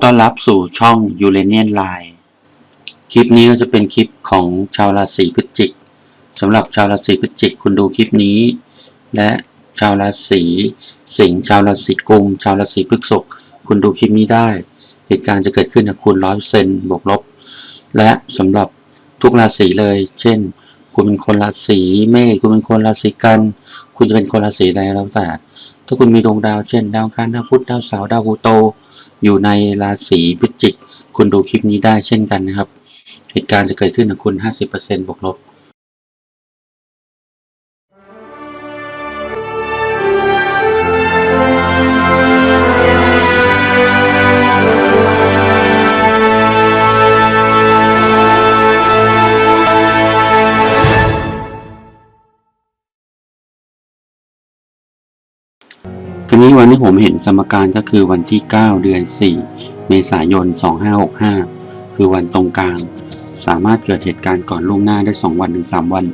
อต้อนรับสู่ช่อง u r a n i a n Line คลิปนี้ก็จะเป็นคลิปของชาวราศีพฤศจิกสำหรับชาวราศีพฤศจิกคุณดูคลิปนี้ และชาวราศีสิงห์ชาวราศีกุมชาวราศีพฤษภคุณดูคลิปนี้ได้ เหตุการณ์จะเกิดขึ้นกับคุณร้อยเซนบวกลบ และสำหรับทุกราศีเลย เช่น คุณเป็นคนราศีเมษคุณเป็นคนราศีกัน คุณจะเป็นคนราศีใดแล้วแต่ ถ้าคุณมีดวงดาวเช่น ดาวอังคารดาวพุธดาวเสาร์ดาวพลูโต อยู่ในราศีพิจิก คุณดูคลิปนี้ได้เช่นกันนะครับ เหตุการณ์จะเกิดขึ้นกับคุณ 50%บวกลบ นี้วันที่ผมเห็นสมการก็คือวันที่ 9 เดือน 4 เมษายน 2565 คือวันตรงกลาง สามารถเกิดเหตุการณ์ก่อนล่วงหน้าได้ 2 วันถึง 3 วัน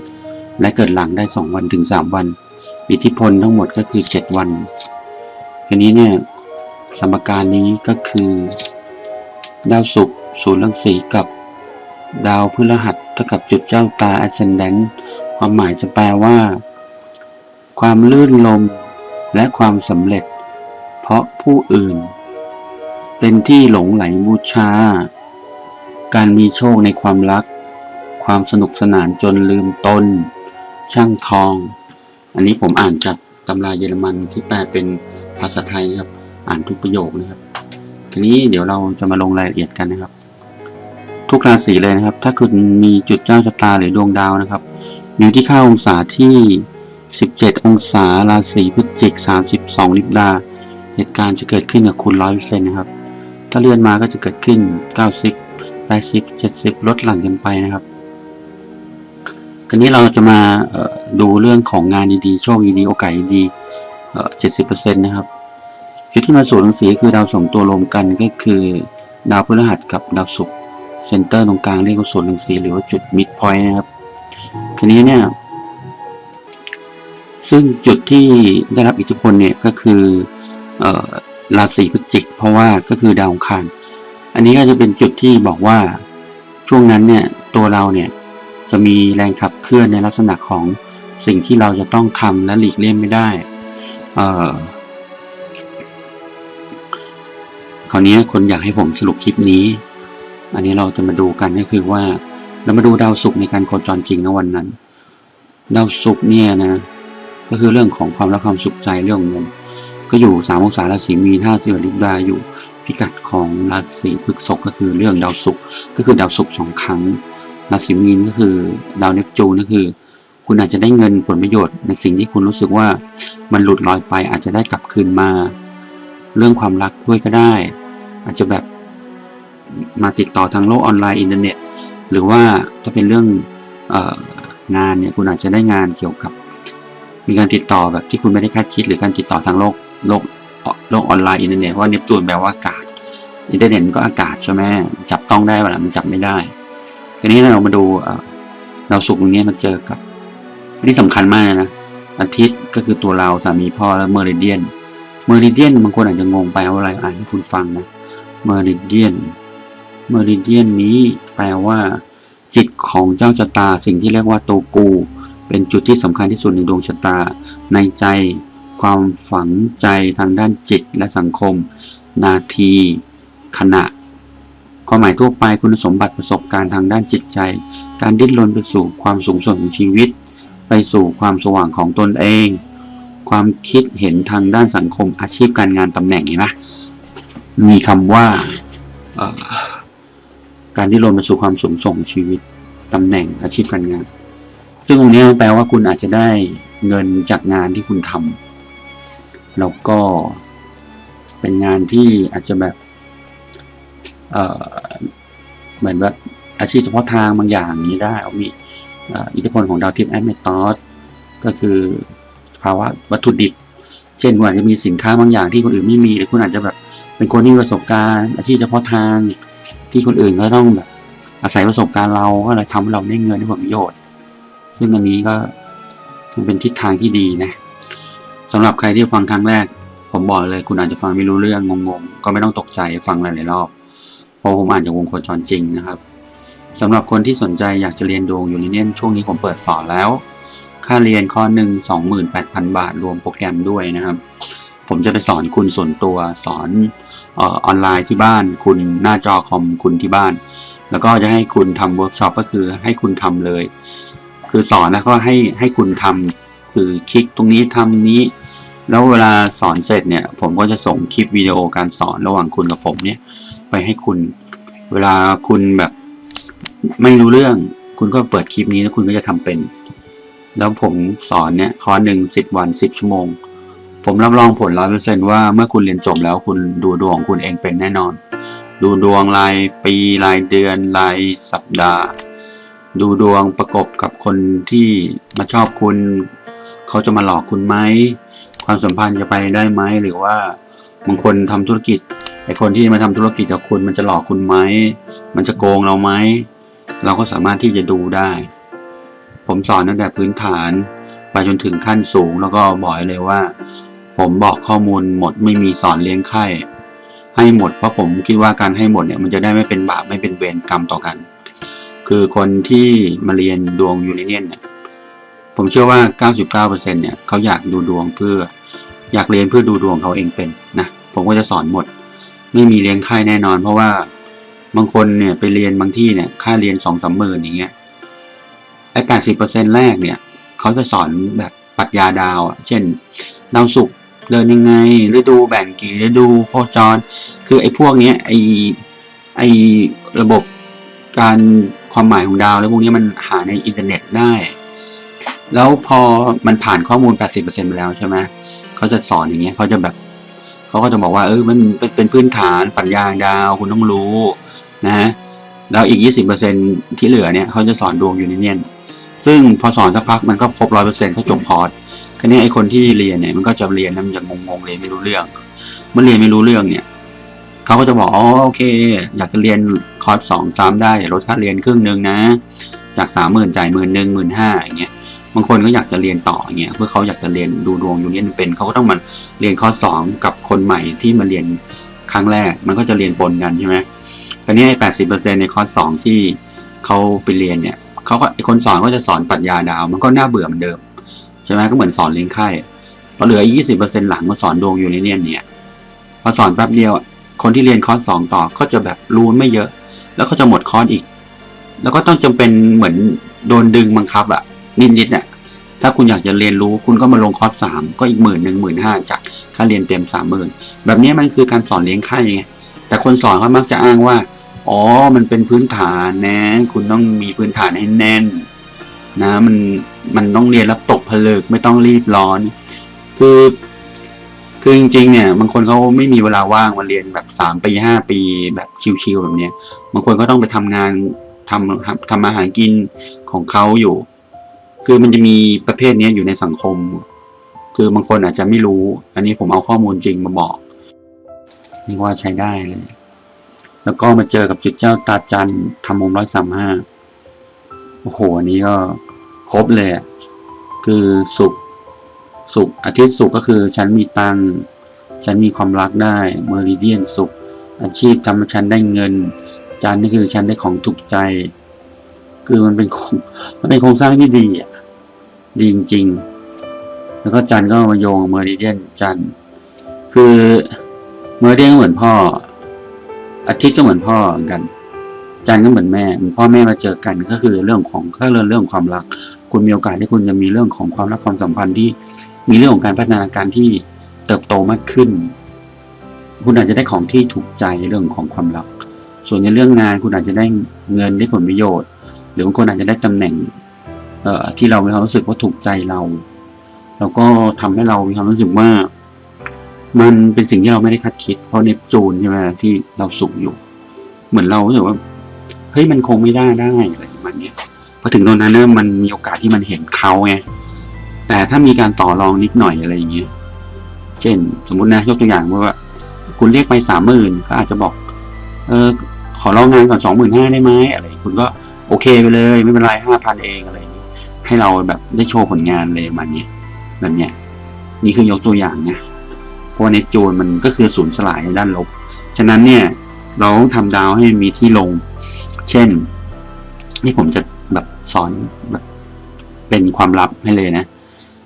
และเกิดหลังได้ 2 วันถึง 3 วัน อิทธิพลทั้งหมดก็คือ 7 วันทีนี้เนี่ยสมการนี้ก็คือดาวศุกร์ศูนย์รังสีกับ ดาวพฤหัสเท่ากับจุดเจ้าตา ascendant ความหมายจะแปลว่า ความลื่นลม และความสำเร็จ เพราะผู้อื่น เป็นที่หลงไหลบูชา การมีโชคในความรัก ความสนุกสนานจนลืมตน ช่างทอง อันนี้ผมอ่านจากตำราเยอรมันที่แปลเป็นภาษาไทยนะครับ อ่านทุกประโยคนะครับ ทีนี้เดี๋ยวเราจะมาลงรายละเอียดกันนะครับ ทุกราศีเลยนะครับ ถ้าคุณมีจุดเจ้าชะตาหรือดวงดาวนะครับ อยู่ที่ค่าองศาที่ 17 องศา ราศีพฤศจิก 32 ลิบดา เหตุการณ์จะเกิดขึ้นกับคุณร้อยเปอร์เซ็นต์นะครับ ถ้าเลื่อนมาก็จะเกิดขึ้น 90 80 70 ลดหลั่นกันไปนะครับทีนี้เราจะมาดูเรื่องของงานดีๆ โชคดีๆ โอกาสดีๆเอ่อ70%นะครับจุดที่มาสู่รังสีก็คือดาวสองตัวรวมกันก็คือดาวพฤหัสกับดาวศุกร์เซนเตอร์ตรงกลางเรียกว่าศูนย์รังสีหรือว่าจุดมิดพอยต์นะครับทีนี้เนี่ย ซึ่งจุดที่ได้รับอิทธิพลเนี่ยก็คืออราศีพฤศจิก เพราะว่าก็คือดาวอังคาร อันนี้ก็จะเป็นจุดที่บอกว่าช่วงนั้นเนี่ยตัวเราเนี่ยจะมีแรงขับเคลื่อนในลักษณะของสิ่งที่เราจะต้องทำและหลีกเลี่ยงไม่ได้เออคราวนี้คนอยากให้ผมสรุปคลิปนี้ อันนี้เราจะมาดูกันก็คือว่าเรามาดูดาวศุกร์ในการโคจรจริงในวันนั้น ดาวศุกร์เนี่ยนะ ก็คือเรื่องของความรักความสุขใจเรื่องเงิน ก็อยู่สามองศาราศีมีนห้าสิบลิบดาอยู่พิกัดของราศีพฤษภก็คือเรื่องดาวศุกร์ก็คือดาวศุกร์สองครั้งราศีมีนก็คือดาวเนปจูนก็คือ คุณอาจจะได้เงินผลประโยชน์ ในสิ่งที่คุณรู้สึกว่ามันหลุดลอยไปอาจจะได้กลับคืนมา เรื่องความรักด้วยก็ได้ อาจจะแบบมาติดต่อทางโลกออนไลน์อินเทอร์เน็ต หรือว่าถ้าเป็นเรื่องอองานเนี่ยคุณอาจจะได้งานเกี่ยวกับ มีการติดต่อแบบที่คุณไม่ได้คาดคิด หรือการติดต่อทางโลกโลกโลกออนไลน์อินเทอร์เน็ตเพราะว่าเนปจูนแปลว่าอากาศอินเทอร์เน็ตมันก็อากาศใช่ไหมจับต้องได้เวลามันจับไม่ได้ทีนี้เรามาดูเอ่อดาวศุกร์ตรงนี้มันเจอกับอันนี้สำคัญมากนะอาทิตย์ก็คือตัวเราสามีพ่อและเมอริเดียน เมอริเดียนบางคนอาจจะงงไปว่าอะไรอ่านให้คุณฟังนะเมอริเดียนเมอริเดียนนี้แปลว่า จิตของเจ้าชะตาสิ่งที่เรียกว่าตัวกู เป็นจุดที่สำคัญที่สุดในดวงชะตา ในใจ ความฝังใจทางด้านจิตและสังคม นาที ขณะความหมายทั่วไปคุณสมบัติประสบการณ์ทางด้านจิตใจ การดิ้นรนไปสู่ความสูงส่งของชีวิต ไปสู่ความสว่างของตนเอง ความคิดเห็นทางด้านสังคมอาชีพการงานตำแหน่งนี่นะมีคำว่าการดิ้นรนไปสู่ความสูงส่งของชีวิตตำแหน่งอาชีพการงาน ซึ่งตรงนี้แปลว่าคุณอาจจะได้เงินจากงานที่คุณทำแล้วก็เป็นงานที่อาจจะแบบเอ่อเหมือนแบบอาชีพเฉพาะทางบางอย่างนี้ได้เอามีอิทธิพลของดาวทิพย์แอดเมตอสก็คือภาวะวัตถุดิบ เช่นคุณอาจจะมีสินค้าบางอย่างที่คนอื่นไม่มีหรือคุณอาจจะแบบเป็นคนที่มีประสบการณ์ อาชีพเฉพาะทางที่คนอื่นก็ต้องแบบอาศัยประสบการณ์เราก็เลยทำให้เราได้เงินได้ผลประโยชน์ ซึ่งอันนี้ก็มันเป็นทิศทางที่ดีนะสำหรับใครที่ฟังครั้งแรก ผมบอกเลยคุณอาจจะฟังไม่รู้เรื่องงงๆ ก็ไม่ต้องตกใจฟังหลายๆรอบเพราะผมอ่านจากวงโคจรจริงนะครับสำหรับคนที่สนใจอยากจะเรียนดวงยูนิเนียนช่วงนี้ผมเปิดสอนแล้ว ค่าเรียนข้อหนึ่งสองหมื่นแปดพันบาทรวมโปรแกรมด้วยนะครับ ผมจะไปสอนคุณส่วนตัวสอนออนไลน์ที่บ้าน คุณหน้าจอคอมคุณที่บ้าน แล้วก็จะให้คุณทำเวิร์กช็อปก็คือให้คุณทำเลย คือสอนแล้วก็ให้ให้คุณทำคือคลิกตรงนี้ทำนี้ แล้วเวลาสอนเสร็จเนี่ย ผมก็จะส่งคลิปวิดีโอการสอนระหว่างคุณกับผมเนี่ย ไปให้คุณ เวลาคุณแบบไม่รู้เรื่อง คุณก็เปิดคลิปนี้แล้วคุณก็จะทำเป็น แล้วผมสอนเนี่ยคอร์สหนึ่งสิบวันสิบชั่วโมง ผมรับรองผลร้อยเปอร์เซนว่าเมื่อคุณเรียนจบแล้วคุณดูดวงคุณเองเป็นแน่นอน ดูดวงรายปีรายเดือนรายสัปดาห์ ดูดวงประกบกับคนที่มาชอบคุณ เขาจะมาหลอกคุณไหม ความสัมพันธ์จะไปได้ไหม หรือว่าบางคนทำธุรกิจไอคนที่มาทำธุรกิจกับคุณมันจะหลอกคุณไหม มันจะโกงเราไหม เราก็สามารถที่จะดูได้ ผมสอนตั้งแต่พื้นฐานไปจนถึงขั้นสูงแล้วก็บอกเลยว่า ผมบอกข้อมูลหมดไม่มีสอนเลี้ยงไข้ให้หมดเพราะผมคิดว่าการให้หมดเนี่ยมันจะได้ไม่เป็นบาปไม่เป็นเวรกรรมต่อกัน คือคนที่มาเรียนดวงยูเรเนียนเนี่ยผมเชื่อว่า 99%เนี่ยเขาอยากดูดวงเพื่ออยากเรียนเพื่อดูดวงเขาเองเป็นนะผมก็จะสอนหมด ไม่มีเลี้ยงค่ายแน่นอน เพราะว่าบางคนเนี่ยไปเรียนบางที่เนี่ยค่าเรียนสองสามหมื่นอย่างเงี้ยไอ้แปดสิบเปอร์เซ็นแรกเนี่ยเขาจะสอนแบบปรัชญาดาวอะเช่นดาวศุกร์เดินยังไงฤดูแบ่งกี่ฤดูโคจร คือไอ้พวกเนี้ยไอ้ไอ้ระบบการ ความหมายของดาวแล้วพวกนี้มันหาในอินเทอร์เน็ตได้ แล้วพอมันผ่านข้อมูล 80%ไปแล้วใช่ไหมเขาจะสอนอย่างเงี้ยเขาจะแบบเขาก็จะบอกว่าเออมันเป็นพื้นฐานปรัชญาดาวคุณต้องรู้นะฮะแล้วอีก 20%ที่เหลือเนี่ยเขาจะสอนดวงยูนิเนียนซึ่งพอสอนสักพักมันก็ครบร้อยเปอร์เซ็นต์ก็จบคอร์สคราวนี้ไอคนที่เรียนเนี่ยมันก็จะเรียนแล้วมันจะงงๆเรียนไม่รู้เรื่อง เมื่อเรียนไม่รู้เรื่องเนี่ย เขาก็จะบอกอ๋อโอเค อยากจะเรียนคอร์สสองสามได้ลดค่าเรียนครึ่งหนึ่งนะ จากสามหมื่นจ่ายหมื่นหนึ่งหมื่นห้าอย่างเงี้ยบางคนก็อยากจะเรียนต่ออย่างเงี้ยเพื่อเขาอยากจะเรียนดูดวงอยู่เนียนเป็นเขาก็ต้องมาเรียนคอร์สสองกับคนใหม่ที่มาเรียนครั้งแรก มันก็จะเรียนปนกันใช่ไหมคราวนี้แปดสิบเปอร์เซ็นในคอร์สสองที่เขาไปเรียนเนี่ยเขาก็คนสอนก็จะสอนปรัชญาดาว มันก็น่าเบื่อเหมือนเดิมใช่ไหมก็เหมือนสอนเลี้ยงไข่พอเหลือยี่สิบเปอร์เซ็นหลังมาสอนดวงอยู่เนียนเนี่ยพอสอนแป๊บเดียว คนที่เรียนคอร์สสองต่อก็จะแบบรู้ไม่เยอะ แล้วก็จะหมดคอร์สอีก แล้วก็ต้องจำเป็นเหมือนโดนดึงบังคับอะนิดๆเนี่ยถ้าคุณอยากจะเรียนรู้คุณก็มาลงคอร์สสามก็อีกหมื่นหนึ่งหมื่นห้าจากค่าเรียนเต็มสามหมื่นแบบนี้มันคือการสอนเลี้ยงไข่ไงแต่คนสอนเขามักจะอ้างว่า อ๋อ มันเป็นพื้นฐานนะ คุณต้องมีพื้นฐานให้แน่น นะ มัน มันต้องเรียนแล้วตกผลึกไม่ต้องรีบร้อน คือ คือจริงๆเนี่ยบางคนเขาไม่มีเวลาว่างมาเรียนแบบสามปีห้าปีแบบชิวๆแบบเนี้ยบางคนก็ต้องไปทำงานทำทำอาหารกินของเขาอยู่ คือมันจะมีประเภทนี้อยู่ในสังคม คือบางคนอาจจะไม่รู้ อันนี้ผมเอาข้อมูลจริงมาบอกนี่ว่าใช้ได้เลย แล้วก็มาเจอกับจุดเจ้าตาจันทำมุมร้อยสามห้าโอ้โหอันนี้ก็ครบเลยคือสุข สุขอาทิตย์สุขก็คือฉันมีตังค์ฉันมีความรักได้เมอริเดียนสุข อาชีพทำให้ฉันได้เงินจันนี่คือฉันได้ของถูกใจ คือมันเป็นโครงมันเป็นโครงสร้างที่ดีอะดีจริงๆแล้วก็จันก็มาโยงเมอริเดียนจันคือเมอริเดียนก็เหมือนพ่อ อาทิตย์ก็เหมือนพ่อเหมือนกัน จันก็เหมือนแม่พ่อแม่มาเจอกันก็คือเรื่องของก็เรื่องเรื่องความรัก คุณมีโอกาสที่คุณจะมีเรื่องของความรักความสัมพันธ์ที่ มีเรื่องของการพัฒนาการที่เติบโตมากขึ้น คุณอาจจะได้ของที่ถูกใจเรื่องของความรัก ส่วนในเรื่องงานคุณอาจจะได้เงินได้ผลประโยชน์ หรือบางคนอาจจะได้ตำแหน่งเอ่อที่เรามีความรู้สึกว่าถูกใจเรา แล้วก็ทำให้เรามีความรู้สึกว่า มันเป็นสิ่งที่เราไม่ได้คาดคิด เพราะเนปจูนใช่ไหมที่เราสุขอยู่ เหมือนเรารู้สึกว่าเฮ้ยมันคงไม่ได้ได้อะไรประมาณนี้พอถึงตรงนั้นเนี่ยมันมีโอกาสที่มันเห็นเขาไง แต่ถ้ามีการต่อรองนิดหน่อยอะไรอย่างเงี้ย เช่น สมมตินะยกตัวอย่างว่า คุณเรียกไปสามหมื่นก็อาจจะบอก เออขอลองงานก่อนสองหมื่นห้าได้ไหมอะไร คุณก็โอเคไปเลย ไม่เป็นไรห้าพันเองอะไรอย่างเงี้ยให้เราแบบได้โชว์ผลงานเลยประมันเนี้ยแบบเนี้ยนี่คือยกตัวอย่างนะเพราะว่าเนปจูนมันก็คือศูนย์สลายในด้านลบ ฉะนั้นเนี่ย เราต้องทำดาวให้มีที่ลง เช่น นี่ผมจะแบบสอนแบบเป็นความลับให้เลยนะ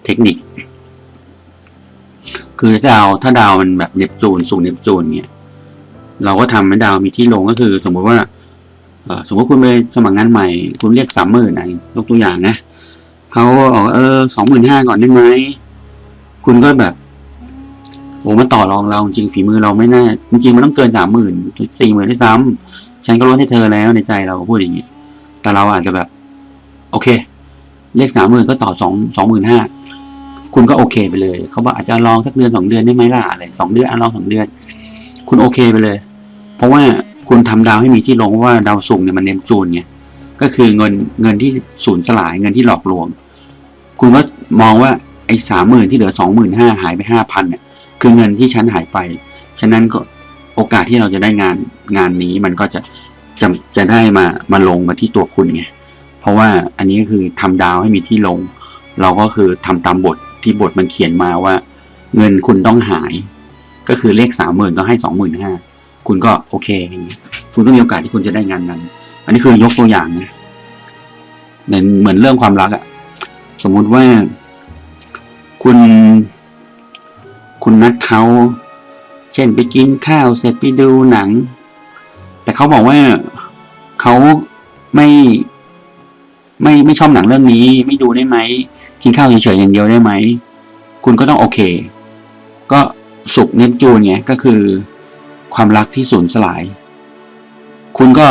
เทคนิค คือดาวถ้าดาวมันแบบเนปจูนสูงเนปจูนเนี่ยเราก็ทำให้ดาวมีที่ลงก็คือ สมมติว่าสมมติคุณไปสมัครงานใหม่ คุณเรียกสามหมื่นนะยกตัวอย่างนะเขาบอกเออสองหมื่นห้าก่อนได้ไหมคุณก็แบบโอ้มาต่อรองเราจริงฝีมือเราไม่น่าจริงมันต้องเกินสามหมื่นสี่หมื่นด้วยซ้ำฉันก็ลดให้เธอแล้วในใจเราก็พูดอย่างนี้แต่เราอาจจะแบบ โอเคเรียกสามหมื่นก็ต่อสองสองหมื่นห้า คุณก็โอเคไปเลยเขาบอกอาจจะลองสักเดือนสองเดือนได้ไหมล่ะอะไรสองเดือนอะลองสองเดือน คุณโอเคไปเลย เพราะว่าคุณทำดาวให้มีที่ลงว่าดาวศุกร์เนี่ยมันเนมจูนไงก็คือเงินเงินที่สูญสลายเงินที่หลอกลวง คุณก็มองว่าไอ้สามหมื่นที่เหลือสองหมื่นห้าหายไปห้าพันเนี่ยคือเงินที่ฉันหายไป ฉะนั้นก็โอกาสที่เราจะได้งานงานนี้มันก็จะจะจะได้มามาลงมาที่ตัวคุณไงเพราะว่าอันนี้ก็คือทำดาวให้มีที่ลง เราก็คือทำตามบท ที่บทมันเขียนมาว่า เงินคุณต้องหาย ก็คือเลขสามหมื่นต้องให้สองหมื่นห้าคุณก็โอเคอย่างเงี้ยคุณก็มีโอกาสที่คุณจะได้งานนั้น อันนี้คือยกตัวอย่างนะเหมือนเหมือนเรื่องความรักอะสมมุติว่า คุณ คุณนัดเขาเช่นไปกินข้าวเสร็จไปดูหนัง แต่เขาบอกว่าเขาไม่ไม่ไม่ชอบหนังเรื่องนี้ ไม่ดูได้ไหม กินข้าวเฉยๆอย่างเดียวได้ไหม คุณก็ต้องโอเค ก็สุกร์เนปจูนไงก็คือ ความรักที่สูญสลาย คุณก็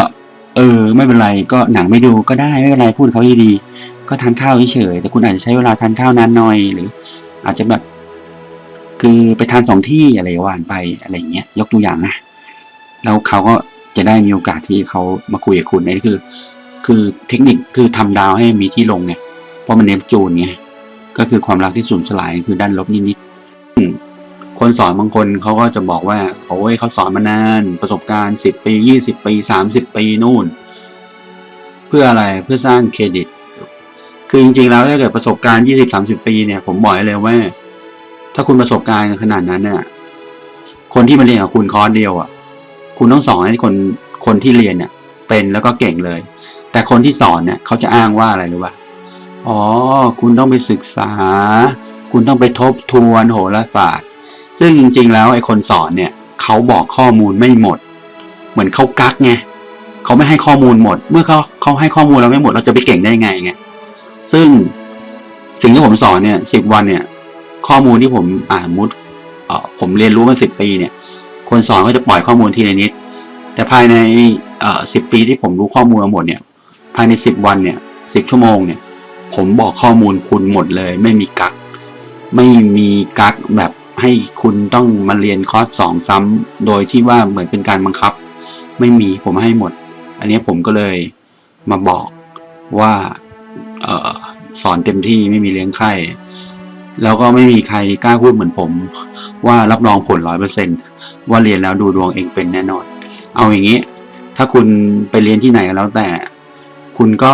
เออ ไม่เป็นไรก็หนังไม่ดูก็ได้ไม่เป็นไรพูดเขาดีๆก็ทานข้าวเฉยๆแต่คุณอาจจะใช้เวลาทานข้าวนานหน่อยหรือ อาจจะแบบ คือไปทานสองที่อะไรว่านไปอะไรอย่างเงี้ยยกตัวอย่างนะแล้วเขาก็จะได้มีโอกาสที่เขามาคุยกับคุณนี่คือ คือเทคนิคคือทำดาวให้มีที่ลงไง ราะมันเนปจูนไงก็คือความรักที่สูญสลายคือด้านลบนิดๆคนสอนบางคนเขาก็จะบอกว่าโอ้ยเขาสอนมานานประสบการณ์สิบปียี่สิบปีสามสิบปีนู่น เพื่ออะไรเพื่อสร้างเครดิต คือจริงๆแล้วถ้าเกิดประสบการณ์ยี่สิบสามสิบปีเนี่ย ผมบอกเลยว่า ถ้าคุณประสบการณ์ขนาดนั้นเนี่ยคนที่มาเรียนกับคุณคอร์สเดียวอะ คุณต้องสอนให้คนคนที่เรียนเนี่ยเป็นแล้วก็เก่งเลย แต่คนที่สอนเนี่ยเขาจะอ้างว่าอะไรรู้ป่ะ อ๋อ คุณต้องไปศึกษา คุณต้องไปทบทวนโหราศาสตร์ ซึ่งจริง ๆ แล้วไอ้คนสอนเนี่ยเขาบอกข้อมูลไม่หมด เหมือนเขากักไงเขาไม่ให้ข้อมูลหมด เมื่อเขาเขาให้ข้อมูลเราไม่หมดเราจะไปเก่งได้ไงไงซึ่งสิ่งที่ผมสอนเนี่ยสิบวันเนี่ย ข้อมูลที่ผมอ่ามุดเอ่อผมเรียนรู้มาสิบปีเนี่ย คนสอนก็จะปล่อยข้อมูลทีละนิด แต่ภายในเอ่อสิบปีที่ผมรู้ข้อมูลมาหมดเนี่ย ภายในสิบวันเนี่ยสิบชั่วโมงเนี่ย ผมบอกข้อมูลคุณหมดเลย ไม่มีกัก ไม่มีกักแบบให้คุณต้องมาเรียนคอร์สสองซ้ำโดยที่ว่าเหมือนเป็นการบังคับ ไม่มีผมให้หมด อันนี้ผมก็เลยมาบอกว่าออสอนเต็มที่ไม่มีเลี้ยงไข้แล้วก็ไม่มีใครกล้าพูดเหมือนผม ว่ารับรองผลร้อยเปอร์เซ็นว่าเรียนแล้วดูดวงเองเป็นแน่นอน เอาอย่างนี้ ถ้าคุณไปเรียนที่ไหนก็แล้วแต่ คุณก็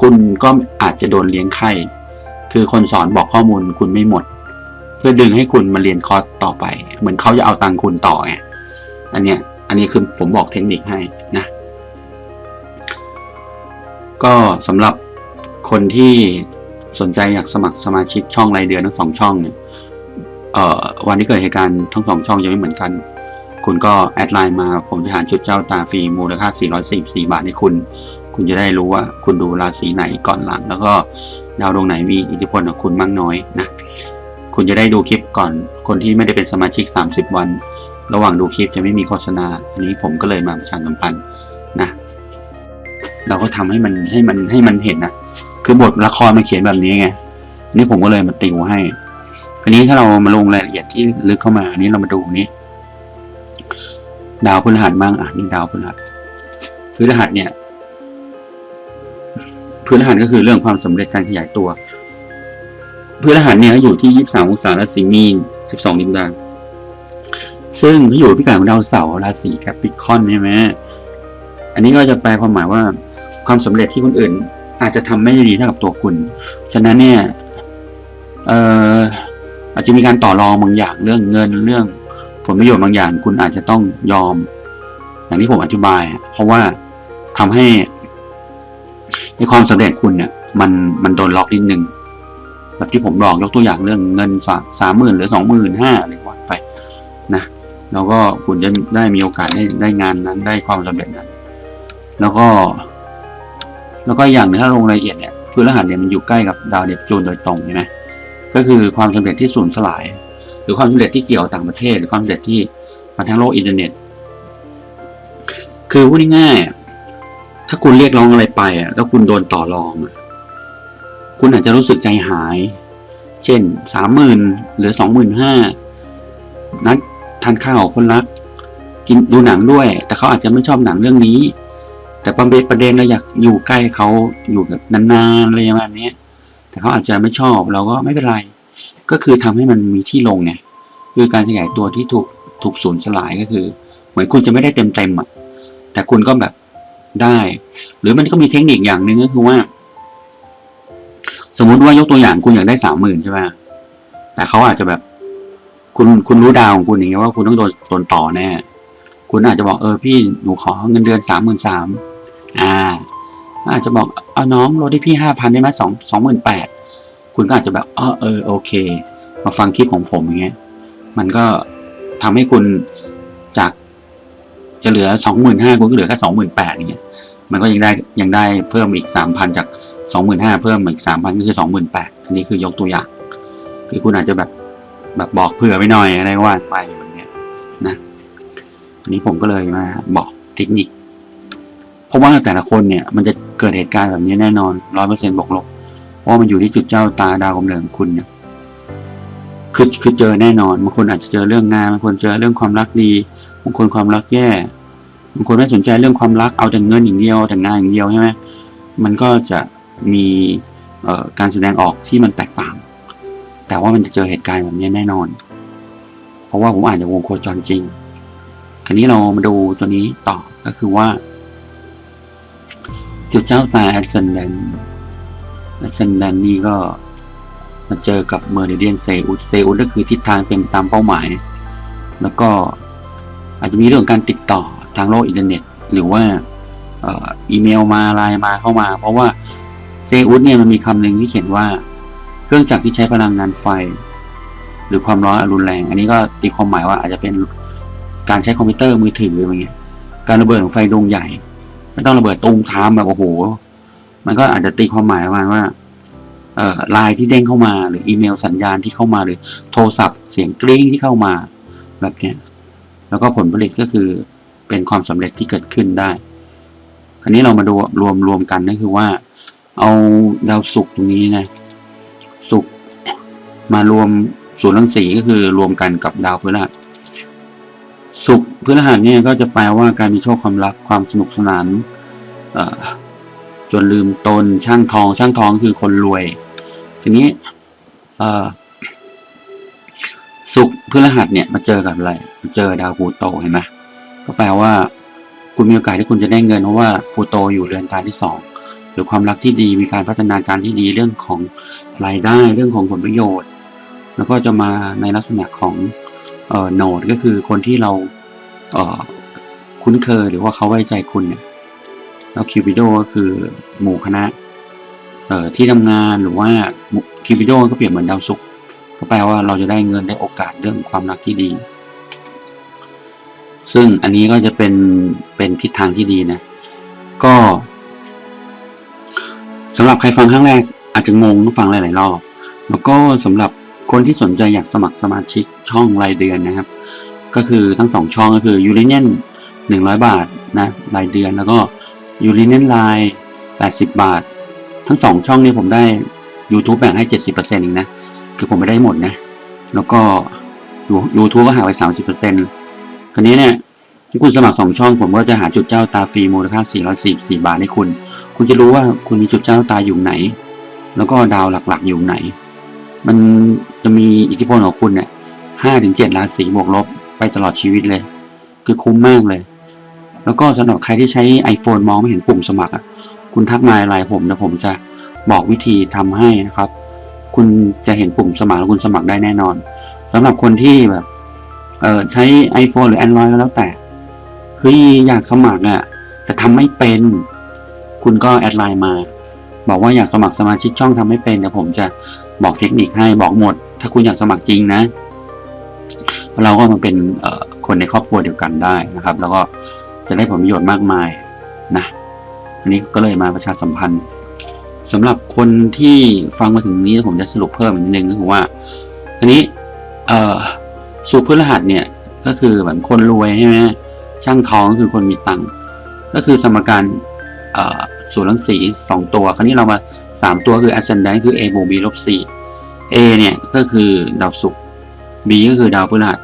คุณก็อาจจะโดนเลี้ยงไข้ คือคนสอนบอกข้อมูลคุณไม่หมด เพื่อดึงให้คุณมาเรียนคอร์สต่อไป เหมือนเขาจะเอาตังคุณต่อไงอันเนี้ย อันนี้คือผมบอกเทคนิคให้นะ ก็สำหรับคนที่สนใจอยากสมัครสมาชิกช่องรายเดือนทั้งสองช่องเนี่ยวันที่เกิดเหตุการณ์ทั้งสองช่องจะไม่เหมือนกัน คุณก็แอดไลน์มาผมจะหาจุดเจ้าตาฟรีมูลค่า 444 บาทให้คุณ คุณจะได้รู้ว่าคุณดูราศีไหนก่อนหลัง แล้วก็ดาวดวงไหนมีอิทธิพลกับคุณมากน้อยนะคุณจะได้ดูคลิปก่อน คนที่ไม่ได้เป็นสมาชิก 30 วัน ระหว่างดูคลิปจะไม่มีโฆษณา อันนี้ผมก็เลยมาประชาสัมพันธ์นะเราก็ทำให้มันให้มันให้มันเห็นนะคือบทละครมันเขียนแบบนี้ไงนี่ผมก็เลยมาติวให้คราวนี้ถ้าเรามาลงรายละเอียดที่ลึกเข้ามาอันนี้เรามาดูนี้ดาวพฤหัสบ้างอะนี่ดาวพฤหัสพฤหัสเนี่ย พฤหัสก็คือเรื่องความสำเร็จการขยายตัวพฤหัสเนี่ยอยู่ที่ยี่สิบสามองศาราศีมีนสิบสองดินดานซึ่งเขาอยู่พิกัดของดาวเสาร์ราศีแคปิคอนใช่ไหมอันนี้ก็จะแปลความหมายว่าความสำเร็จที่คนอื่น อาจจะทำไม่ดีเท่ากับตัวคุณ ฉะนั้นเนี่ยเอ่ออาจจะมีการต่อรองบางอย่างเรื่องเงินเรื่องผลประโยชน์บางอย่าง คุณอาจจะต้องยอม อย่างที่ผมอธิบาย เพราะว่าทำให้ ในความสำเร็จคุณเนี่ยมันมันโดนล็อกนิดนึงแบบที่ผมบอกยกตัวอย่างเรื่องเงินฝากสามหมื่นหรือสองหมื่นห้าอะไรว่าไปนะแล้วก็คุณจะได้มีโอกาสได้ได้งานนั้นได้ความสำเร็จนั้น แล้วก็ แล้วก็อย่างนึงถ้าลงรายละเอียดเนี่ยพฤหัสเนี่ยมันอยู่ใกล้กับดาวเนปจูนโดยตรงใช่ไหมก็คือความสำเร็จที่สูญสลาย หรือความสำเร็จที่เกี่ยวต่างประเทศ หรือความสำเร็จที่มาทางโลกอินเทอร์เน็ต คือพูดง่ายๆ ถ้าคุณเรียกร้องอะไรไปอะแล้วคุณโดนต่อรองอะคุณอาจจะรู้สึกใจหาย เช่นสามหมื่นหรือสองหมื่นห้านัดทานข้าวคนรัก กินดูหนังด้วย แต่เขาอาจจะไม่ชอบหนังเรื่องนี้ แต่ประเด็นประเด็นเราอยากอยู่ใกล้เขาอยู่แบบนานๆอะไรประมาณนี้แต่เขาอาจจะไม่ชอบเราก็ไม่เป็นไร ก็คือทำให้มันมีที่ลงไงคือการขยายตัวที่ถูกถูกสูญสลายก็คือ เหมือนคุณจะไม่ได้เต็มเต็มอะแต่คุณก็แบบ ได้ หรือมันก็มีเทคนิคอย่างหนึ่งก็คือว่า สมมุติว่ายกตัวอย่างคุณอยากได้สามหมื่นใช่ไหมแต่เขาอาจจะแบบ คุณคุณรู้ดาวของคุณอย่างเงี้ยว่าคุณต้องโดนโดนต่อแน่คุณอาจจะบอกเออพี่หนูขอเงินเดือนสามหมื่นสามอ่า อาจจะบอกเอาน้องลดให้พี่ห้าพันได้ไหมสองสองหมื่นแปดคุณก็อาจจะแบบเออเออโอเค มาฟังคลิปของผมอย่างเงี้ย มันก็ทำให้คุณจาก จะเหลือสองหมื่นห้าคุณก็เหลือแค่สองหมื่นแปดอย่างเงี้ยมันก็ยังได้ยังได้เพิ่มอีกสามพันจากสองหมื่นห้าเพิ่มอีกสามพันก็คือสองหมื่นแปดอันนี้คือยกตัวอย่าง คือคุณอาจจะแบบแบบบอกเผื่อไปหน่อยอะไรว่าไปแบบเนี้ยนะอันนี้ผมก็เลยมาบอกเทคนิคเพราะว่าแต่ละคนเนี่ยมันจะเกิดเหตุการณ์แบบนี้แน่นอนร้อยเปอร์เซ็นต์บวกลบเพราะว่ามันอยู่ที่จุดเจ้าตาดาวกำเนิดของคุณเนี่ยคือคือเจอแน่นอนบางคนอาจจะเจอเรื่องงานบางคนเจอเรื่องความรักดี บางคนความรักแย่บางคนไม่สนใจเรื่องความรักเอาแต่เงินอย่างเดียวแต่งานอย่างเดียวใช่ไหมมันก็จะมีการแสดงออกที่มันแตกต่าง แต่ว่ามันจะเจอเหตุการณ์แบบนี้แน่นอน เพราะว่าผมอ่านจากวงโคจรจริง คราวนี้เรามาดูตัวนี้ต่อก็คือว่า จุดเจ้าตา ascendant ascendant นี่ก็มาเจอกับเมอริเดียนเซอุสเซอุสก็คือทิศทางเป็นตามเป้าหมาย แล้วก็ อาจจะมีเรื่องการติดต่อทางโลกอินเทอร์เน็ต หรือว่าอีเมลมาไลน์มาเข้ามา เพราะว่าเซอุสเนี่ยมันมีคำหนึ่งที่เขียนว่า เครื่องจักรที่ใช้พลังงานไฟ หรือความร้อนรุนแรง อันนี้ก็ตีความหมายว่าอาจจะเป็นการใช้คอมพิวเตอร์มือถืออะไรเงี้ยการระเบิดของไฟดวงใหญ่ ไม่ต้องระเบิดตูมทามแบบโอ้โห มันก็อาจจะตีความหมายประมาณว่าเอ่อไลน์ที่เด้งเข้ามา หรืออีเมลสัญญาณที่เข้ามาหรือโทรศัพท์เสียงกริ้งที่เข้ามาแบบเนี้ย แล้วก็ผลผลิตก็คือเป็นความสำเร็จที่เกิดขึ้นได้ คราวนี้เรามาดูรวมรวมกันก็คือว่า เอาดาวศุกร์ตรงนี้นะศุกร์มารวมศูนย์รังสีก็คือรวมกันกับดาวพฤหัสศุกร์พฤหัสเนี่ยก็จะแปลว่าการมีโชคความรักความสนุกสนานจนลืมตนช่างทอง ช่างทองคือคนรวย ทีนี้ เอ่อศุกร์พฤหัสเนี่ยมาเจอกับอะไรมาเจอดาวพูโตเห็นไหมก็แปลว่า คุณมีโอกาสที่คุณจะได้เงินเพราะว่าพูโตอยู่เรือนกาที่สองหรือความรักที่ดีมีการพัฒนาการที่ดีเรื่องของรายได้เรื่องของผลประโยชน์ แล้วก็จะมาในลักษณะของเอ่อโนดก็คือคนที่เราเอ่อคุ้นเคยหรือว่าเขาไว้ใจคุณเนี่ยแล้วคิวปิโดก็คือหมู่คณะเอ่อที่ทำงานหรือว่าคิวปิโดก็เปรียบเหมือนดาวศุกร์ ก็แปลว่าเราจะได้เงินได้โอกาสเรื่องความรักที่ดี ซึ่งอันนี้ก็จะเป็นเป็นทิศทางที่ดีนะ ก็สำหรับใครฟังครั้งแรก อาจจะงงฟังหลายๆรอบแล้วก็สำหรับคนที่สนใจอยากสมัครสมาชิกช่องรายเดือนนะครับ ก็คือทั้งสองช่องก็คือยูริเนียนหนึ่งร้อยบาทนะรายเดือนแล้วก็ยูริเนียนไลน์แปดสิบบาท ทั้งสองช่องนี้ผมได้ YouTube แบ่งให้เจ็ดสิบเปอร์เซ็นต์เองนะ คือผมไม่ได้หมดนะ แล้วก็ยูทูบก็หายไปสามสิบเปอร์เซ็นต์คราวนี้เนี่ยที่คุณสมัครสองช่อง ผมก็จะหาจุดเจ้าตาฟรีมูลค่าสี่ร้อยสี่สี่บาทให้คุณ คุณจะรู้ว่าคุณมีจุดเจ้าตาอยู่ไหน แล้วก็ดาวหลักๆอยู่ไหน มันจะมีอิทธิพลของคุณเนี่ยห้าถึงเจ็ดราศีบวกลบไปตลอดชีวิตเลย คือคุ้มมากเลย แล้วก็สำหรับใครที่ใช้ iPhone มองไม่เห็นปุ่มสมัครอะคุณทักมาไลน์ผมแล้วผมจะบอกวิธีทำให้นะครับ คุณจะเห็นปุ่มสมัครแล้วคุณสมัครได้แน่นอนสำหรับคนที่แบบเออใช้ iPhone หรือ Android ก็แล้วแต่เฮ้ยอยากสมัครอะ แต่ทำไม่เป็น คุณก็แอดไลน์มา บอกว่าอยากสมัครสมาชิกช่องทำไม่เป็นเดี๋ยวผมจะบอกเทคนิคให้บอกหมด ถ้าคุณอยากสมัครจริงนะ เราก็มาเป็นคนในครอบครัวเดียวกันได้นะครับ แล้วก็จะได้ผลประโยชน์มากมายนะอันนี้ก็เลยมาประชาสัมพันธ์ สำหรับคนที่ฟังมาถึงนี้ผมจะสรุปเพิ่มอีกนิดนึงก็คือว่าทีนี้เอ่อสุพฤหัสเนี่ยก็คือเหมือนคนรวยใช่ไหมช่างทองก็คือคนมีตังค์ก็คือสมการเอ่อส่วนรังสีสองตัว คราวนี้เรามาสามตัวคือ ascendant คือ a บวก b ลบ c a เนี่ยก็คือดาวศุกร์ b ก็คือดาวพฤหัส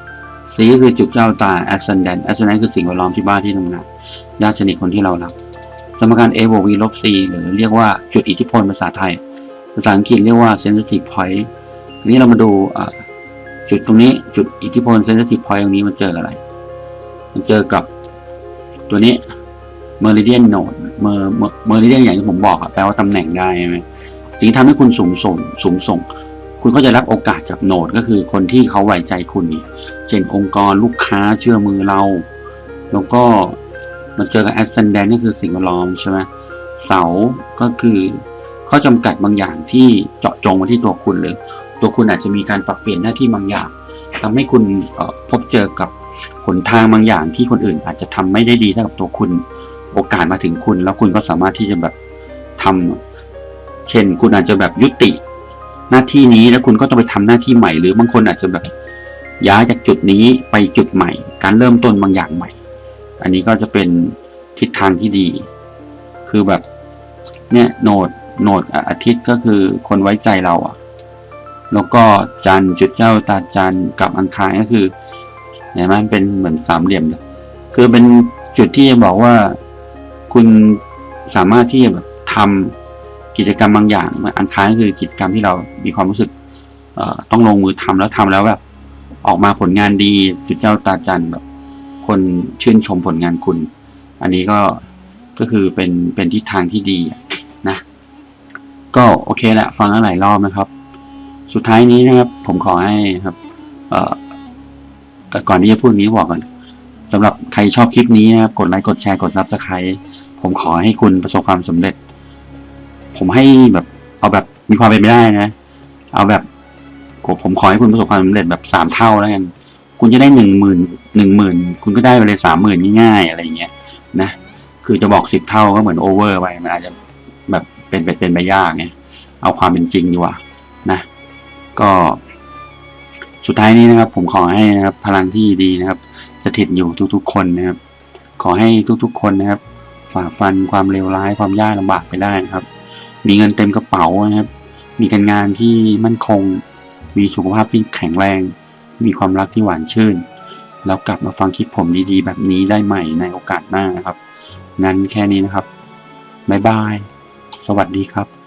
c ก็คือจุดเจ้าตา ascendant ascendant คือสิ่งแวดล้อมที่บ้านที่ทำงานญาติสนิทคนที่เรารัก สมการ a บวก v ลบ c หรือเรียกว่าจุดอิทธิพลภาษาไทย ภาษาอังกฤษเรียกว่า sensitive point ทีนี้เรามาดูจุดตรงนี้จุดอิทธิพล sensitive point ตรงนี้มันเจออะไร มันเจอกับตัวนี้ meridian node mer meridian อย่างที่ผมบอกอะแปลว่าตำแหน่งได้ใช่ไหมสิ่งที่ทำให้คุณสูงส่งสูงส่ง คุณก็จะรับโอกาสจากโนดก็คือคนที่เขาไว้ใจคุณนี่เช่นองค์กรลูกค้าเชื่อมือเรา แล้วก็ มาเจอกับ ascendant ก็คือสิ่งแวดล้อมใช่ไหมเสาก็คือข้อจำกัดบางอย่างที่เจาะจงมาที่ตัวคุณหรือตัวคุณอาจจะมีการปรับเปลี่ยนหน้าที่บางอย่างทำให้คุณพบเจอกับหนทางบางอย่างที่คนอื่นอาจจะทำไม่ได้ดีเท่ากับตัวคุณ โอกาสมาถึงคุณ แล้วคุณก็สามารถที่จะแบบทำเช่น คุณอาจจะแบบยุติ หน้าที่นี้แล้วคุณก็ต้องไปทำหน้าที่ใหม่ หรือบางคนอาจจะแบบย้ายจากจุดนี้ไปจุดใหม่ การเริ่มต้นบางอย่างใหม่ อันนี้ก็จะเป็นทิศทางที่ดี คือแบบ เนี่ยโนดโนดอาทิตย์ก็คือคนไว้ใจเราอะแล้วก็จันจุดเจ้าตาจันกับอังคารก็คือเห็นไหมมันเป็นเหมือนสามเหลี่ยมเลยคือเป็นจุดที่จะบอกว่าคุณสามารถที่จะแบบทำกิจกรรมบางอย่างอังคารก็คือกิจกรรมที่เรามีความรู้สึกต้องลงมือทำแล้วทำแล้วแบบออกมาผลงานดีจุดเจ้าตาจันแบบ คนชื่นชมผลงานคุณ อันนี้ก็ก็คือเป็นเป็นทิศทางที่ดีนะ ก็โอเคแหละฟังแล้วหลายรอบนะครับ สุดท้ายนี้นะครับ ผมขอให้ครับเอ่อก่อนที่จะพูดนี้บอกก่อนสำหรับใครชอบคลิปนี้นะครับ กดไลค์กดแชร์กดซับสไครต์ผมขอให้คุณประสบความสำเร็จ ผมให้แบบเอาแบบมีความเป็นไปได้นะ เอาแบบผมขอให้คุณประสบความสำเร็จแบบสามเท่าแล้วกัน คุณจะได้หนึ่งหมื่น หนึ่งหมื่นคุณก็ได้ไปเลยสามหมื่นง่ายๆอะไรเงี้ยนะ คือจะบอกสิบเท่าก็เหมือนโอเวอร์ไปมันอาจจะแบบเป็นเป็นเป็นไปยากไงเอาความเป็นจริงดีกว่านะ ก็สุดท้ายนี้นะครับ ผมขอให้นะครับพลังที่ดีนะครับสถิตอยู่ทุกๆ คนนะครับ ขอให้ทุกๆ คนนะครับฝ่าฟันความเลวร้ายความยากลำบากไปได้นะครับ มีเงินเต็มกระเป๋านะครับ มีการงานที่มั่นคง มีสุขภาพที่แข็งแรง มีความรักที่หวานชื่น แล้วกลับมาฟังคลิปผมดีๆ แบบนี้ได้ใหม่ในโอกาสหน้านะครับ งั้นแค่นี้นะครับ บ๊ายบาย สวัสดีครับ